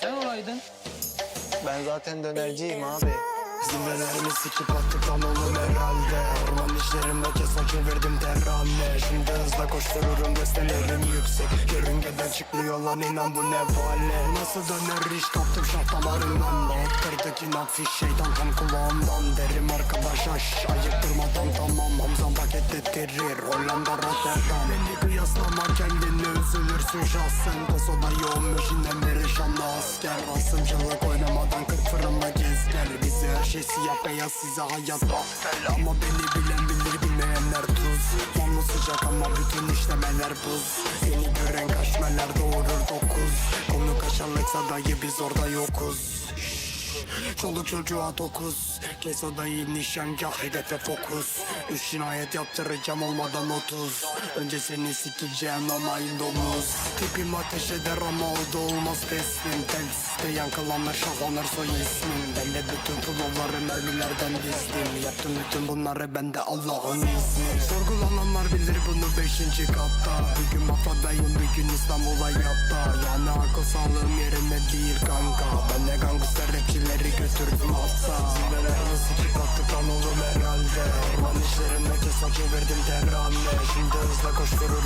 Sen olaydın. Ben zaten dönerciyim abi. Zirvelerimi sikip attık lan oğlum herhalde. Orman işlerinde kesin çevirdim terane Şimdi hızla koştururum destelerim yüksek. Yörüngeden çıkmıyor lan inan bu ne vale. Nasıl döner iş kaptım şah damarından Dağıttırdık inat fiş şeytan kan kulağımdan. Derim arkadaş aş ayıktırmadan tamam. Hamzam paketlettirir Hollanda Rotterdam. Beni kendini üzülürsün şahsen Kosoda yoğun peşinden beri şanlı asker. Asımcılık oynamadan kırk fırınla gez gel. Bize her şey siyah beyaz size hayat pastel Ama beni bilen bilir bilmeyenler tuz. Manlı sıcak ama bütün işlemeler buz. Seni gören kaşmeler doğurur dokuz. Konu kaşarlıksa dayı biz orada yokuz Çoluk çocuğa dokuz Kes odayı nişangah hedefe fokus. Üç cinayet yaptıracağım olmadan otuz. Önce seni sikeceğim ama domuz Tipim ateş eder ama o da olmaz peslim Telsizde yankılanır şahlanır soy ismim Ben de bütün flowları mermilerden dizdim. Yaptım bütün bunları ben de Allah'ın ismi Sorgulananlar bilir bunu beşinci katta. Bir gün mafadayım bir gün İstanbul'a yatta. Yani akıl sağlığım yerinde değil rapçileri götürdüm hatta Zirvelerimi sikip attık lan oğlum herhalde. Orman işlerinde kesin çevirdim terane Şimdi hızla koştururum